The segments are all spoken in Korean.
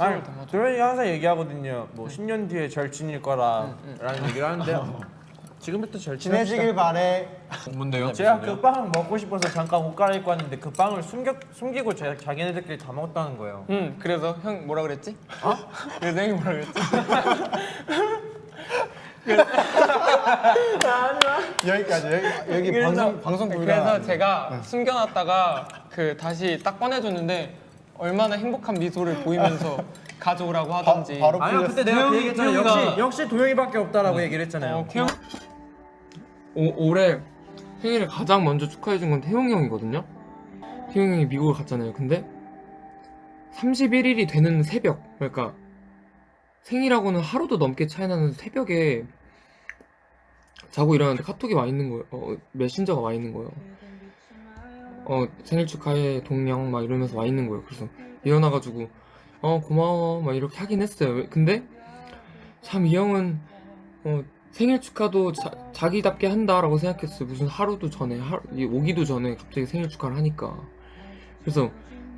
아니 도현이 항상 얘기하거든요. 뭐 10년 뒤에 절 지닐 거라라는 얘기를 하는데 지금부터 절 친해지길 바래. 뭔데요? 제가 그 빵 먹고 싶어서 잠깐 옷 갈아입고 왔는데 그 빵을 숨겨 숨기고 제, 자기네들끼리 다 먹었다는 거예요. 응 그래서 형 뭐라 그랬지? 어? 그래서 형이 뭐라 그랬지? 여기까지 여기, 여기 방송 방송 불가. 그래서 제가 숨겨놨다가 그 다시 딱 꺼내줬는데 얼마나 행복한 미소를 보이면서 가져오라고 하던지 바로 아니요 그때 내가 그 얘기했잖아. 역시 역시 도영이밖에 없다라고 얘기를 했잖아요. 어, 태용 오, 올해 생일을 가장 먼저 축하해준 건 태용이 형이거든요. 태용이 형이 미국을 갔잖아요. 근데 31일이 되는 새벽, 그러니까 생일하고는 하루도 넘게 차이 나는 새벽에 자고 일어났는데 카톡이 와 있는 거예요. 어, 메신저가 와 있는 거예요. 어 생일 축하해 동영 막 이러면서 와 있는 거예요. 그래서 일어나가지고 어 고마워 막 이렇게 하긴 했어요. 왜- 근데 참 이 형은 어, 생일 축하도 자, 기답게 한다라고 생각했어요. 무슨 하루도 전에 하, 이 오기도 전에 갑자기 생일 축하를 하니까 그래서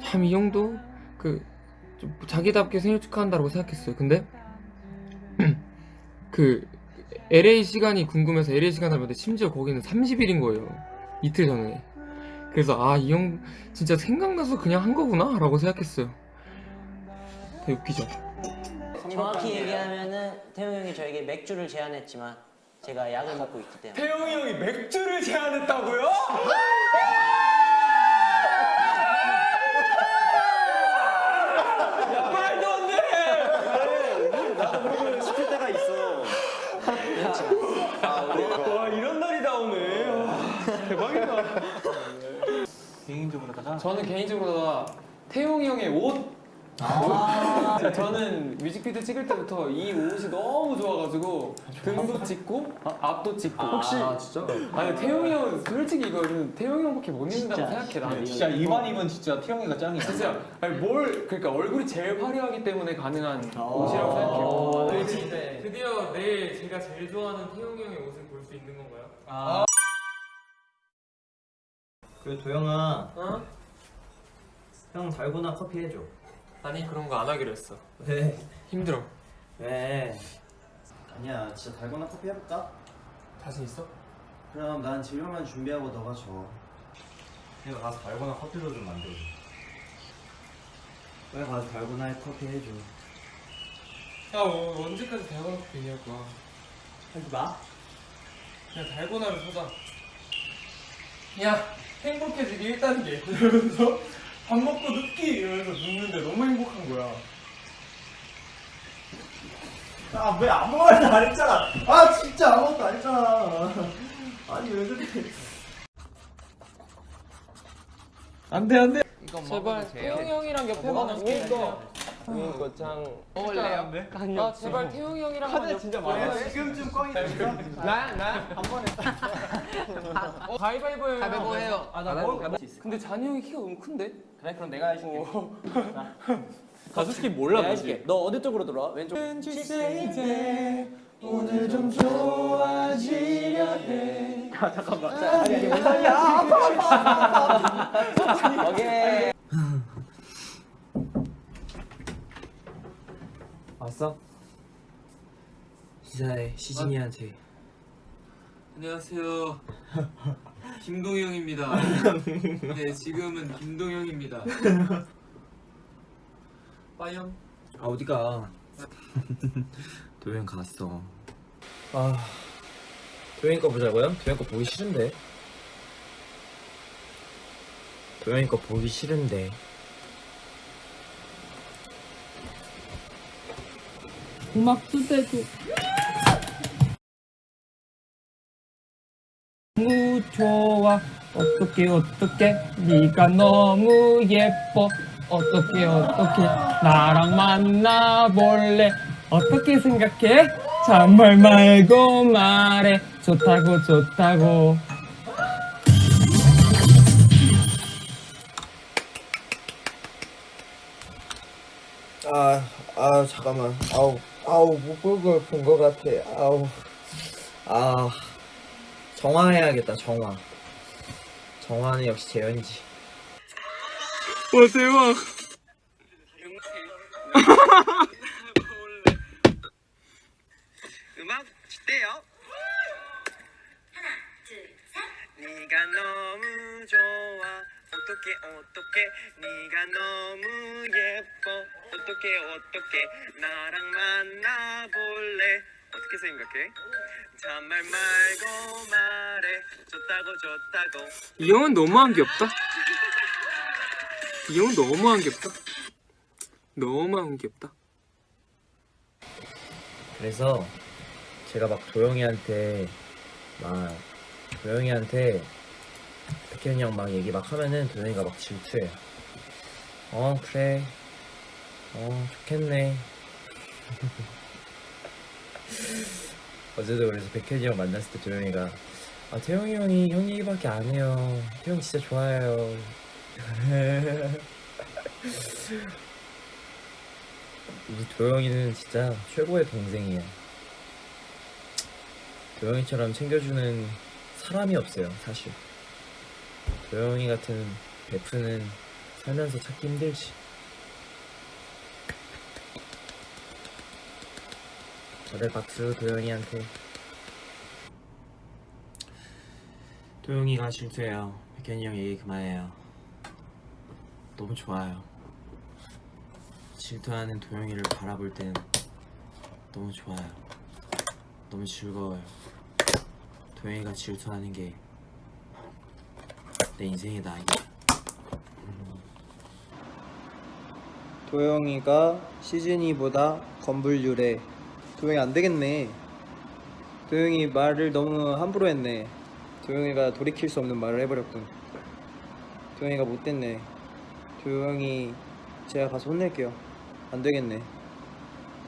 참 이 형도 그좀 자기답게 생일 축하한다라고 생각했어요. 근데 그 LA 시간이 궁금해서 LA 시간을 봤는데 심지어 거기는 30일인 거예요. 이틀 전에. 그래서 아 이 형 진짜 생각나서 그냥 한 거구나 라고 생각했어요. 되게 웃기죠. 정확히 얘기하면은 태용 형이 저에게 맥주를 제안했지만 제가 약을 먹고 있기 때문에 태용이 형이 맥주를 제안했다고요? 말도 안 돼! 시킬 때가 있어. 와 이런 날이 다 오네. 와, 대박이다. 저는 개인적으로 태용이 형의 옷. 저는 뮤직비디오 찍을 때부터 이 옷이 너무 좋아가지고 등도 찍고 앞도 찍고 혹시 진짜? 아니 태용이 형 솔직히 이거는 태용이 형밖에 못 입는다고 생각해 나는 진짜 이번 입은 진짜 태용이가 짱이야. 진짜 아니 뭘 그러니까 얼굴이 제일 화려하기 때문에 가능한 옷이라고 생각해요. 드디어 내일 제가 제일 좋아하는 태용이 형의 옷을 볼 수 있는 건가요? 그 도영아 어? 형 달고나 커피 해줘 아니 그런 거 안 하기로 했어. 왜? 힘들어. 왜? 아니야 진짜 달고나 커피 해볼까? 자신 있어? 그럼 난 재료만 준비하고 너가 줘 내가 가서 달고나 커피도 좀 만들어줘. 빨리 가서 달고나 커피 해줘 야 어, 언제까지 달고나 커피 얘기할 거야? 하지 마 그냥 달고나를 사자. 야, 행복해지기 1단계. 이러면서 밥 먹고 눕기! 이러면서 눕는데 너무 행복한 거야. 아 왜 아무 말도 안 했잖아. 아 진짜 아무것도 안 했잖아. 아니 왜 그래? 안 돼 안 돼. 제발 태용이 형이랑 옆에 가면 이 거 이거 짱 먹을래요? 아 제발 태용이 형이랑 카드 진짜 많아. 지금쯤 꽝이 됐어 나나한 번에. 어, 가위바위보예요. 가위바위보 해요. 아나 근데 잔이 형이 키가 너무 큰데? 그래 그럼 내가 해줄게. 가 솔직히 몰라 내가 해줄게. 너 어디 쪽으로 돌아? 왼쪽. 오늘 좀 좋아지려 해. 오케이. 왔어? 기사해 시진이한테 안녕하세요. 김동영입니다. 네, 지금은 김동영입니다. 빠염. 아 어디가 도영 갔어 아 도영이 거 보자고요? 도영이 거 보기 싫은데. 도영이 거 보기 싫은데 음악도. 되고 너무 좋아. 어떻게 어떻게 네가 너무 예뻐. 어떻게 어떻게 나랑 만나볼래? 어떻게 생각해? 잔말 말고 말해. 좋다고 좋다고. 아, 아 잠깐만. 아우, 아우 목골골 본것 같아. 아우, 아 정화해야겠다. 정화. 정화는 역시 재현이지. 와 대박. 음악 주대요. 네가 너무 좋아 어떻게 어떻게 네가 너무 어떻게 어떻게 나랑 만나볼래 어떻게 생각해? 참말 말고 말해 좋다고 좋다고 이 형은 너무한 게 없다. 이 형은 너무한 게 없다. 너무한 게 없다. 그래서 제가 막 도영이한테 막 도영이한테 백현이 형 막 얘기 막 하면은 도영이가 막 질투해요. 어 그래. 어 좋겠네. 어제도 그래서 백현이 형 만났을 때 도영이가 아 태영이 형이 형 얘기밖에 안 해요. 태영 진짜 좋아요. 우리 도영이는 진짜 최고의 동생이야. 도영이처럼 챙겨주는 사람이 없어요, 사실. 도영이 같은 베프는 살면서 찾기 힘들지. 다들 박수 도영이한테. 도영이가 질투해요. 백현이 형 얘기 그만해요. 너무 좋아요. 질투하는 도영이를 바라볼 때는 너무 좋아요. 너무 즐거워요. 도영이가 질투하는 게 내 인생의 낙이야. 도영이가 시즌이보다 건불 유래 도영이 안 되겠네. 도영이 말을 너무 함부로 했네. 도영이가 돌이킬 수 없는 말을 해버렸군. 도영이가 못됐네. 도영이 제가 가서 혼낼게요. 안 되겠네.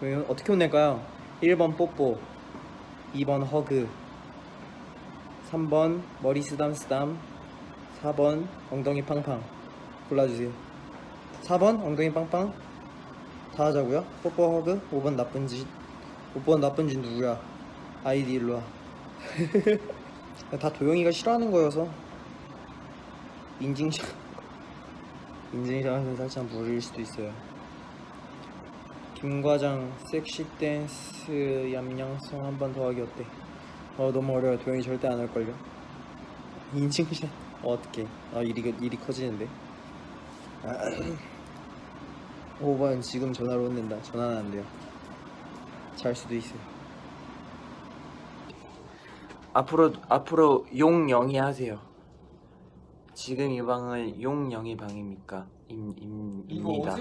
도영이 어떻게 혼낼까요? 1번 뽀뽀 2번 허그 3번 머리 쓰담쓰담 4번 엉덩이 팡팡. 골라주세요. 4번 엉덩이 빵빵 다 하자고요? 뽀뽀 허그? 5번 나쁜 짓 5번 나쁜 짓 누구야? 아이디 일로 와. 다 도영이가 싫어하는 거여서. 인증샷. 인증샷 하면 살짝 무리일 수도 있어요. 김과장 섹시 댄스 얌양성 한 번 더 하기 어때? 어 너무 어려워. 도영이 절대 안 할걸요. 인증샷. 어, 어떡해. 아 일이, 일이 커지는데. 5번 지금 전화로 혼낸다. 전화는 안 돼요. 잘 수도 있어요. 앞으로 앞으로 용영이 하세요. 지금 이 방은 용영이 방입니까? 임, 임, 입니다.